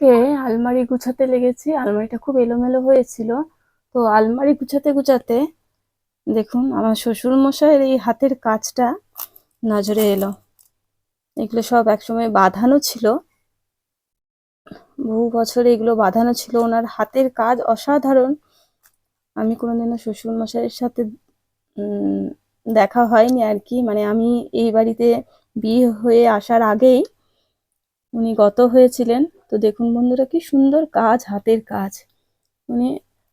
আজকে আলমারি গুছাতে লেগেছি। আলমারিটা খুব এলোমেলো হয়েছিল। তো আলমারি গুছাতে গুছাতে দেখুন, আমার শ্বশুর মশাইয়ের এই হাতের কাজটা নজরে এলো। এগুলো সব একসময় বাঁধানো ছিল। বহু বছর এগুলো বাঁধানো ছিল। ওনার হাতের কাজ অসাধারণ। আমি কোনোদিনও শ্বশুর মশাইয়ের সাথে দেখা হয়নি আর কি। মানে আমি এই বাড়িতে বিয়ে হয়ে আসার আগেই উনি গত হয়েছিলেন। তো দেখুন বন্ধুরা, কি সুন্দর কাজ, হাতের কাজ। উনি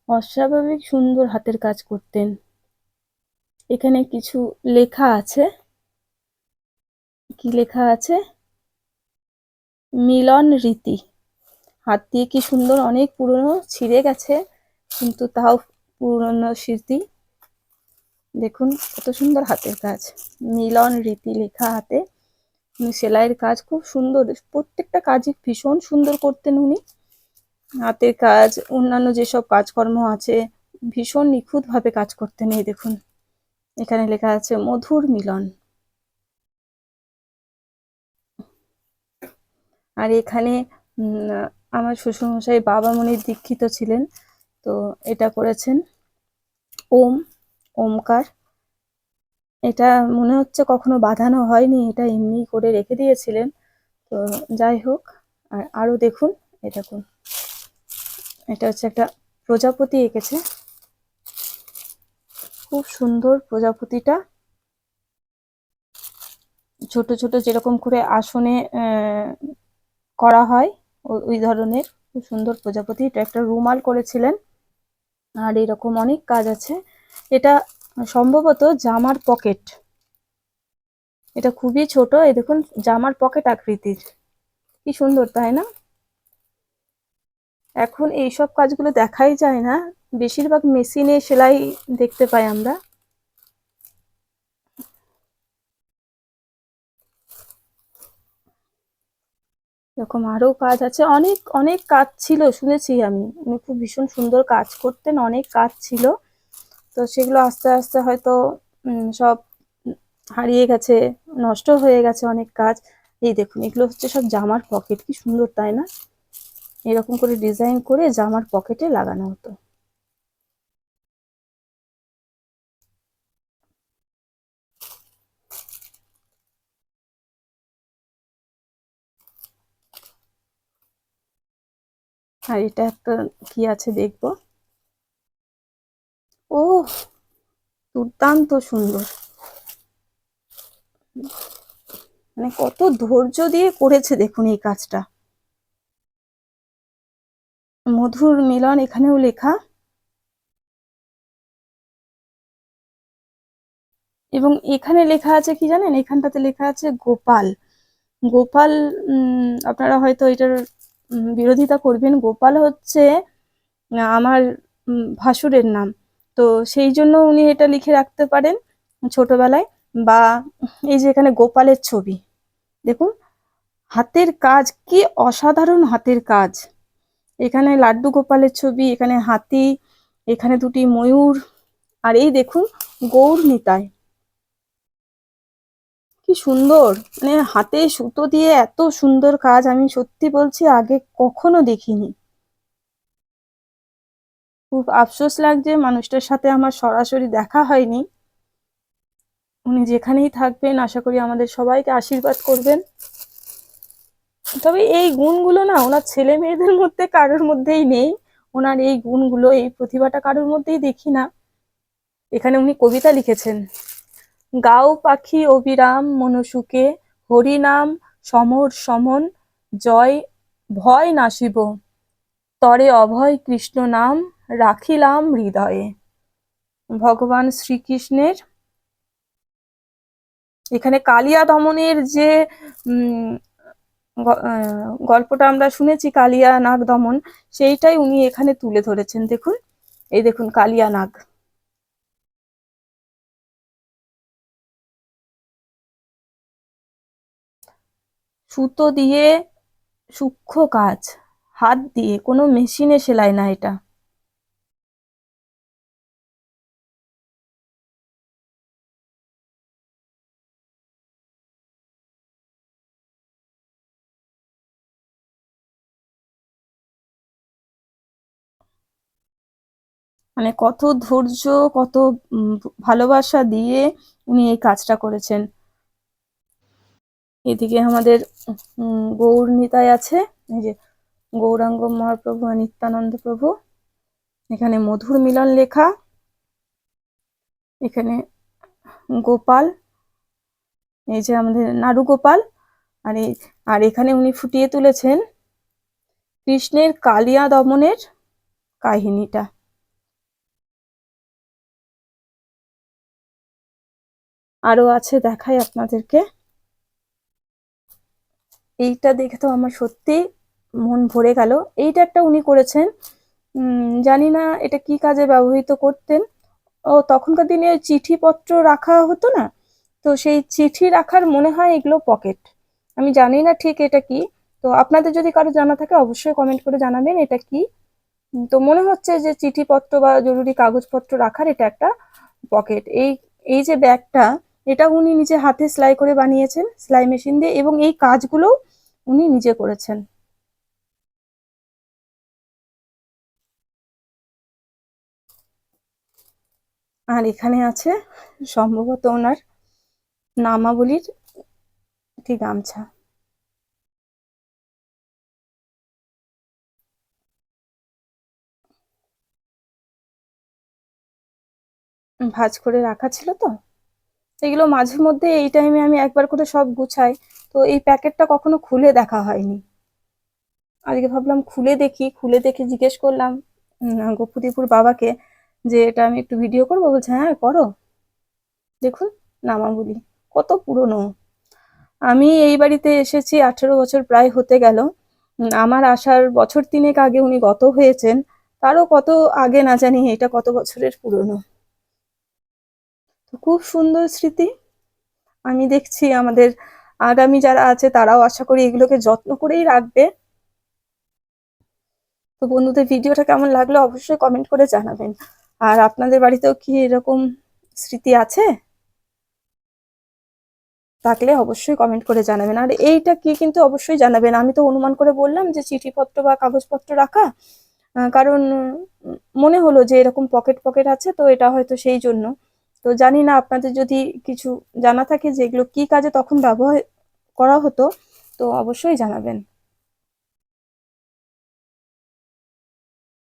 অস্বাভাবিক সুন্দর হাতের কাজ করতেন। এখানে কিছু লেখা আছে। কি লেখা আছে? মিলন রীতি। হাত দিয়ে কি সুন্দর অনেক পুরনো ছিঁড়ে গেছে, কিন্তু তাও পুরনো স্মৃতি। দেখুন, কত সুন্দর হাতের কাজ। মিলন রীতি লেখা হাতে। উনি সেলাইয়ের কাজ খুব সুন্দর। প্রত্যেকটা কাজই ভীষণ সুন্দর করতেন উনি। হাতের কাজ, অন্যান্য যেসব কাজকর্ম আছে, ভীষণ নিখুঁতভাবে কাজ করতেন। এই দেখুন, এখানে লেখা আছে, মধুর মিলন। আর এখানে আমার শ্বশুরমশাই বাবামণির দীক্ষিত ছিলেন। তো এটা করেছেন, ওম, ওমকার। এটা মনে হচ্ছে কখনো বাঁধানো হয়নি, এটা এমনি করে রেখে দিয়েছিলেন। তো যাই হোক, আর আরও দেখুন, এই দেখুন। এটা হচ্ছে একটা প্রজাপতি এঁকেছে। খুব সুন্দর প্রজাপতিটা। ছোট ছোট যেরকম করে আসনে করা হয় ওই ধরনের। খুব সুন্দর প্রজাপতি। এটা একটা রুমাল করেছিলেন। আর এরকম অনেক কাজ আছে। এটা সম্ভবত জামার পকেট। এটা খুবই ছোট, এই দেখুন, জামার পকেট আকৃতির। কি সুন্দর, তাই না? এখন এইসব কাজগুলো দেখাই যায় না। বেশিরভাগ মেশিনে সেলাই দেখতে পাই আমরা। এরকম আরও কাজ আছে। অনেক অনেক কাজ ছিল, শুনেছি আমি। উনি খুব ভীষণ সুন্দর কাজ করতেন, অনেক কাজ ছিল। তো সেগুলো আস্তে আস্তে হয়তো সব হারিয়ে গেছে, নষ্ট হয়ে গেছে অনেক কাজ। এই দেখুন, এগুলো হচ্ছে সব জামার পকেট কি সুন্দর, তাই না? এরকম করে ডিজাইন করে জামার পকেটে লাগানো হতো। আর এটা একটা কি আছে দেখব? ও দুর্দান্ত সুন্দর। মানে কত ধৈর্য দিয়ে করেছে দেখুন এই কাজটা। মধুর মিলন এখানেও লেখা। এবং এখানে লেখা আছে কি জানেন? এখানটাতে লেখা আছে গোপাল। গোপাল আপনারা হয়তো এটার বিরোধিতা করবেন। গোপাল হচ্ছে আমার ভাসুরের নাম। তো সেই জন্য উনি এটা লিখে রাখতে পারেন ছোটবেলায়। বা এই যে এখানে গোপালের ছবি, দেখুন, হাতের কাজ, কি অসাধারণ হাতের কাজ। এখানে লাড্ডু গোপালের ছবি, এখানে হাতি, এখানে দুটি ময়ূর, আর এই দেখুন, গৌর নিতায় কি সুন্দর মানে হাতে সুতো দিয়ে এত সুন্দর কাজ আমি সত্যি বলছি আগে কখনো দেখিনি। খুব আফসোস লাগছে, মানুষটার সাথে আমার সরাসরি দেখা হয়নি। উনি যেখানেই থাকবেন, আশা করি আমাদের সবাইকে আশীর্বাদ করবেন। তবে এই গুণগুলো না, ওনার ছেলে মেয়েদের মধ্যে কারোর মধ্যেই নেই। ওনার এই গুণগুলো, এই প্রতিভাটা কারোর মধ্যেই দেখি না। এখানে উনি কবিতা লিখেছেন। গাও পাখি অবিরাম মনসুকে হরিনাম সমর সমন, জয় ভয় নাসিব তরে অভয় কৃষ্ণ নাম রাখিলাম হৃদয়ে। ভগবান শ্রীকৃষ্ণের এখানে কালিয়া দমনের যে গল্পটা আমরা শুনেছি কালিয়া নাগ দমন, সেইটাই উনি এখানে তুলে ধরেছেন। দেখুন, এই দেখুন কালিয়া নাগ। সুতো দিয়ে সূক্ষ্ম কাজ, হাত দিয়ে, কোনো মেশিনে সেলাই না এটা। মানে কত ধৈর্য, কত ভালোবাসা দিয়ে উনি এই কাজটা করেছেন। এদিকে আমাদের গৌর নিতাই আছে, এই যে গৌরাঙ্গ মহাপ্রভু আর নিত্যানন্দ প্রভু। এখানে মধুর মিলন লেখা। এখানে গোপাল, এই যে আমাদের নাড়ু গোপাল। আর এই, আর এখানে উনি ফুটিয়ে তুলেছেন কৃষ্ণের কালিয়া দমনের কাহিনীটা। আরও আছে দেখাই আপনাদেরকে। এইটা দেখে তো আমার সত্যি মন ভরে গেল। এইটা একটা উনি করেছেন। জানি না এটা কি কাজে ব্যবহৃত করতেন। ও, তখনকার দিনে চিঠিপত্র রাখা হতো না? তো সেই চিঠি রাখার মনে হয় এগুলো পকেট। আমি জানি না ঠিক এটা কি। তো আপনাদের যদি কারও জানা থাকে, অবশ্যই কমেন্ট করে জানাবেন এটা কি। তো মনে হচ্ছে যে চিঠিপত্র বা জরুরি কাগজপত্র রাখার এটা একটা পকেট। এই এই যে ব্যাগটা এটা উনি নিজে হাতে সেলাই করে বানিয়েছেন, সেলাই মেশিন দিয়ে, এবং এই কাজগুলো উনি নিজে করেছেন। আর এখানে আছে সম্ভবত ওনার নামাবলির একটি গামছা। ভাঁজ করে রাখা ছিল তো? এগুলো মাঝে মধ্যে এই টাইমে আমি একবার করে সব গুছাই। তো এই প্যাকেটটা কখনো খুলে দেখা হয়নি। আজকে ভাবলাম খুলে দেখি, খুলে দেখে জিজ্ঞেস করলাম গপুদীপুর বাবাকে যে এটা আমি একটু ভিডিও করব। বলছে হ্যাঁ করো। দেখুন নামাবলী কত পুরনো। আমি এই বাড়িতে এসেছি, আঠেরো বছর প্রায় হতে গেল। আমার আসার বছর তিনেক আগে উনি গত হয়েছেন। তারও কত আগে না জানি, এটা কত বছরের পুরনো। খুব সুন্দর স্মৃতি। আমি দেখছি আমাদের আগামী যারা আছে তারাও আশা করি এগুলোকে যত্ন করেই রাখবে। তো বন্ধুদের ভিডিওটা কেমন লাগল অবশ্যই কমেন্ট করে জানাবেন। আর আপনাদের বাড়িতেও কি এরকম স্মৃতি আছে? থাকলে অবশ্যই কমেন্ট করে জানাবেন। আর এইটা কি কিন্তু অবশ্যই জানাবেন। আমি তো অনুমান করে বললাম যে চিঠিপত্র বা কাগজপত্র রাখা কারণ মনে হলো যে এরকম পকেট পকেট আছে, তো এটা হয়তো সেই জন্য। তো জানি না, আপনাদের যদি কিছু জানা থাকে যে এগুলো কি কাজে তখন ব্যবহার করা হতো, তো অবশ্যই জানাবেন।